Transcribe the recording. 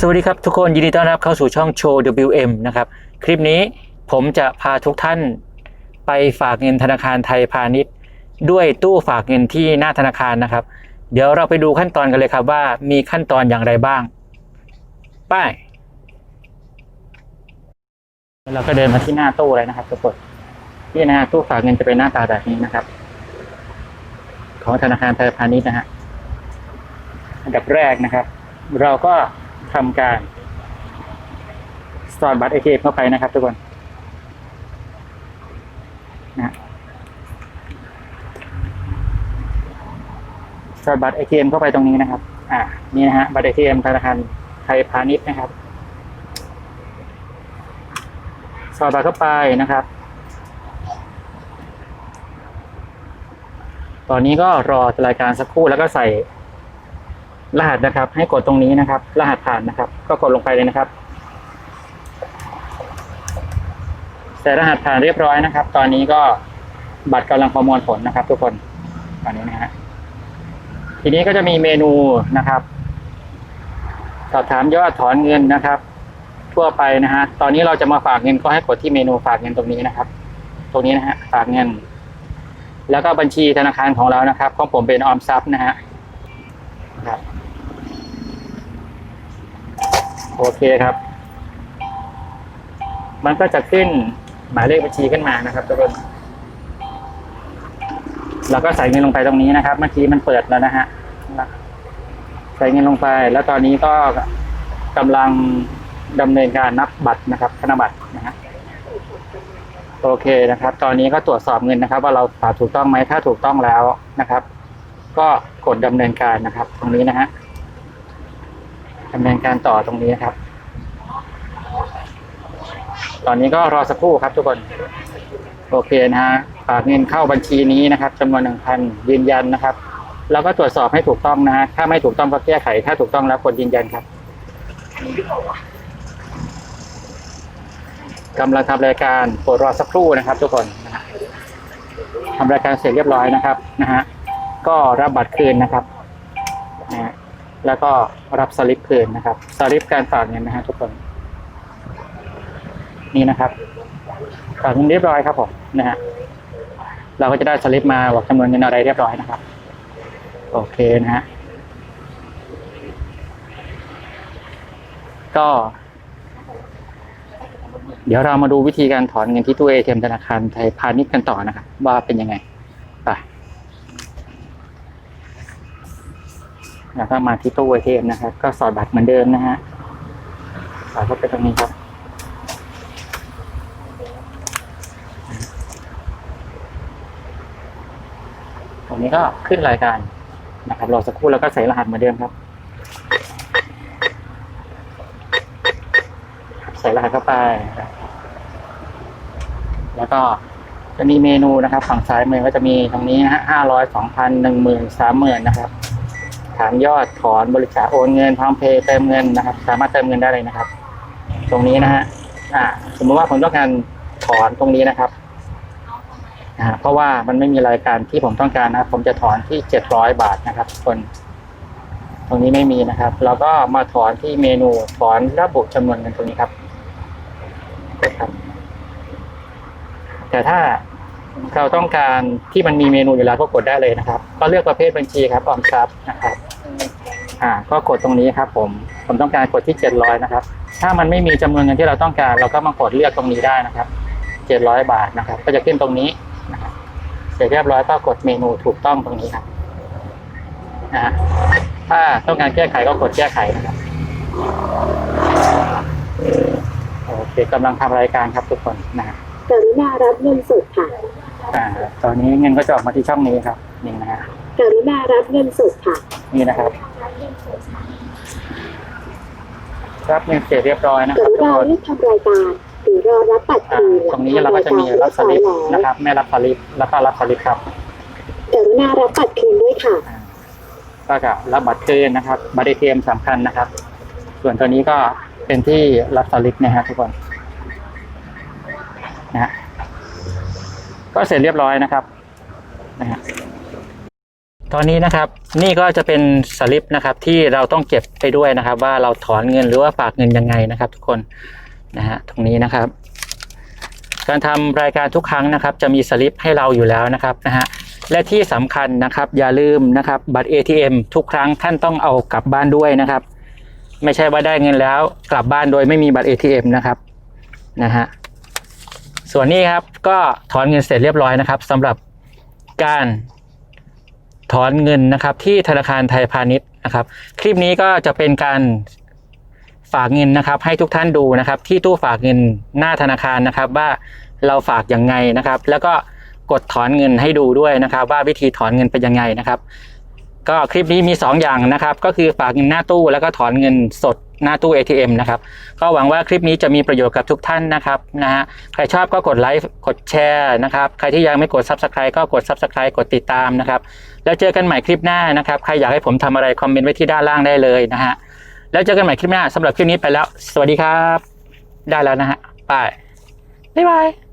สวัสดีครับทุกคนยินดีต้อนรับเข้าสู่ช่องโชว์ WM นะครับ คลิปนี้ผมจะพาทุกท่านไปฝากเงินธนาคารไทยพาณิชย์ ด้วยตู้ฝากเงินที่หน้าธนาคารนะครับ เดี๋ยวเราไปดูขั้นตอนกันเลยครับว่ามีขั้นตอนอย่างไรบ้าง ไป เราก็เดินมาที่หน้าตู้เลยนะครับทุกคนนี่นะฮะตู้ฝากเงินจะเป็นหน้าตาแบบนี้นะครับ ของธนาคารไทยพาณิชย์นะฮะอันดับแรกนะครับ เราก็ ทำการสอดบัตรเอทีเข้าไปนะครับทุกคนนะสอดบัตรเอทีเอ็มเข้าไปตรงนี้นะครับ อ่านี่นะฮะบัตรเอทีเอ็มธนาคารไทยพาณิชย์นะครับสอดบัตรเข้าไปนะครับ ตอนนี้ก็รอรายการสักครู่แล้วก็ใส่ รหัสนะครับ ให้กดตรงนี้นะครับ รหัสผ่านนะครับ ก็กดลงไปเลยนะครับใส่รหัสผ่านเรียบร้อยนะครับ ตอนนี้ก็บัตรกำลังประมวลผลนะครับ ทุกคนตอนนี้นะฮะทีนี้ก็จะมีเมนูนะครับสอบถามยอดถอนเงินนะครับ ทั่วไปนะฮะตอนนี้เราจะมาฝากเงินก็ให้กดที่เมนูฝากเงินตรงนี้นะครับ ตรงนี้นะฮะฝากเงิน แล้วก็บัญชีธนาคารของเรานะครับของผมเป็นออมทรัพย์นะฮะครับ โอเคครับ มันก็จะขึ้นหมายเลขบัญชีขึ้นมานะครับทุกคนเราก็ใส่เงินลงไปตรงนี้นะครับ เมื่อกี้มันเปิดแล้วนะฮะใส่เงินลงไปแล้วตอนนี้ก็กำลังดำเนินการนับบัตรนะครับธนบัตรนะฮะโอเคนะครับ ตอนนี้ก็ตรวจสอบเงินนะครับ ว่าเราฝากถูกต้องไหมถ้าถูกต้องแล้วนะครับ ก็กดดำเนินการนะครับ ตรงนี้นะฮะ ดำเนินการต่อตรงนี้ครับ ตอนนี้ก็รอสักครู่ครับทุกคน โอเคนะฮะฝากเงินเข้าบัญชีนี้นะครับจำนวนหนึ่งพันยืนยันนะครับ แล้วก็ตรวจสอบให้ถูกต้องนะฮะถ้าไม่ถูกต้องก็แก้ไข ถ้าถูกต้องแล้วกดยืนยันครับกำลังทำรายการโปรดรอสักครู่นะครับ ทุกคนทำรายการเสร็จเรียบร้อยนะครับนะฮะก็รับบัตรคืนนะครับ แล้วก็รับสลิปคืนนะครับสลิปการฝากเงินนะฮะทุกคน นี่นะครับฝากเงินเรียบร้อยครับผมนะฮะเราก็จะได้สลิปมาบอกจำนวนเงินอะไรเรียบร้อยนะครับ โอเคนะฮะก็ เดี๋ยวเรามาดูวิธีการถอนเงินที่ตู้เอทีเอ็มธนาคารไทยพาณิชย์กันต่อนะครับว่าเป็นยังไงไป แล้วก็มาที่ตู้ ATM นะครับ ก็สอดบัตรเหมือนเดิมนะฮะสอดเข้าไปตรงนี้ครับตรงนี้ก็ขึ้นรายการนะครับรอสักครู่แล้วก็ใส่รหัสเหมือนเดิมครับ ใส่รหัสเข้าไป แล้วก็จะมีเมนูนะครับ ฝั่งซ้ายมือก็จะมีตรงนี้ฮะห้าร้อยสองพันหนึ่งหมื่นสามหมื่นนะครับ ถามยอดถอนบริจาคโอนเงินพร้อมเพย์เติมเงินนะครับ สามารถเติมเงินได้เลยนะครับ ตรงนี้นะฮะอ่า สมมติว่าผมต้องการถอนตรงนี้นะครับอ่าเพราะว่ามันไม่มีรายการที่ผมต้องการนะครับ ผมจะถอนที่เจ็ดร้อยบาทนะครับคน ตรงนี้ไม่มีนะครับ เราก็มาถอนที่เมนูถอนระบุจำนวนเงินตรงนี้ครับครับ แต่ถ้าเราต้องการที่มันมีเมนูอยู่แล้วก็กดได้เลยนะครับ ก็เลือกประเภทบัญชีครับออมทรัพย์นะครับ อ่าก็กดตรงนี้ครับผมผมต้องการกดที่เจ็ดร้อยนะครับ ถ้ามันไม่มีจำนวนเงินที่เราต้องการ เราก็มากดเลือกตรงนี้ได้นะครับเจ็ดร้อยบาทนะครับ ก็จะขึ้นตรงนี้นะครับเสร็จเรียบร้อยก็กดเมนูถูกต้องตรงนี้ครับนะฮะถ้าต้องการแก้ไขก็กดแก้ไขนะครับโอเคกำลังทำรายการครับทุกคนนะฮะกรุณารับเงินสดค่ะอ่าตอนนี้เงินก็จะออกมาที่ช่องนี้ครับนี่นะฮะกรุณารับเงินสดค่ะ นี่นะครับ รับเงินเสร็จเรียบร้อยนะกครับรุทุกณาคนรีบทำรายการหรือรอรับบัตรอ่าคืนตรงนี้เราก็จะมีรับสลิปนะครับไม่รับสลิปแล้วก็รับสลิปครับกรุณารับบัตรคืนด้วยค่ะอ่าก็จะรับบัตรคืนนะครับบัตรเอทีเอ็มสำคัญนะครับ ส่วนตัวนี้ก็เป็นที่รับสลิปนะฮะทุกคนนะฮะก็เสร็จเรียบร้อยนะครับนะฮะ ตอนนี้นะครับนี่ก็จะเป็นสลิปนะครับที่เราต้องเก็บไปด้วยนะครับ ว่าเราถอนเงินหรือว่าฝากเงินยังไงนะครับ ทุกคนนะฮะตรงนี้นะครับ การทำรายการทุกครั้งนะครับ จะมีสลิปให้เราอยู่แล้วนะครับนะฮะและที่สำคัญนะครับ อย่าลืมนะครับ บัตร ATM ทุกครั้งท่านต้องเอากลับบ้านด้วยนะครับ ไม่ใช่ว่าได้เงินแล้วกลับบ้านโดยไม่มีบัตร ATM นะครับนะฮะส่วนนี้ครับก็ถอนเงินเสร็จเรียบร้อยนะครับสำหรับการ ถอนเงินนะครับ ที่ธนาคารไทยพาณิชย์นะครับ คลิปนี้ก็จะเป็นการฝากเงินนะครับ ให้ทุกท่านดูนะครับ ที่ตู้ฝากเงินหน้าธนาคารนะครับ ว่าเราฝากยังไงนะครับ แล้วก็กดถอนเงินให้ดูด้วยนะครับ ว่าวิธีถอนเงินเป็นยังไงนะครับ ก็คลิปนี้มี 2 อย่างนะครับ ก็คือฝากเงินหน้าตู้แล้วก็ถอนเงินสด หน้าตู้ ATM นะครับ ก็หวังว่าคลิปนี้จะมีประโยชน์กับทุกท่านนะครับนะฮะใครชอบก็กดไลค์กดแชร์นะครับ ใครที่ยังไม่กด Subscribe ก็กด Subscribe กดติดตามนะครับ แล้วเจอกันใหม่คลิปหน้านะครับ ใครอยากให้ผมทำอะไรคอมเมนต์ไว้ที่ด้านล่างได้เลยนะฮะแล้วเจอกันใหม่คลิปหน้าสำหรับคลิปนี้ไปแล้ว สวัสดีครับ ได้แล้วนะฮะไปบ๊ายบาย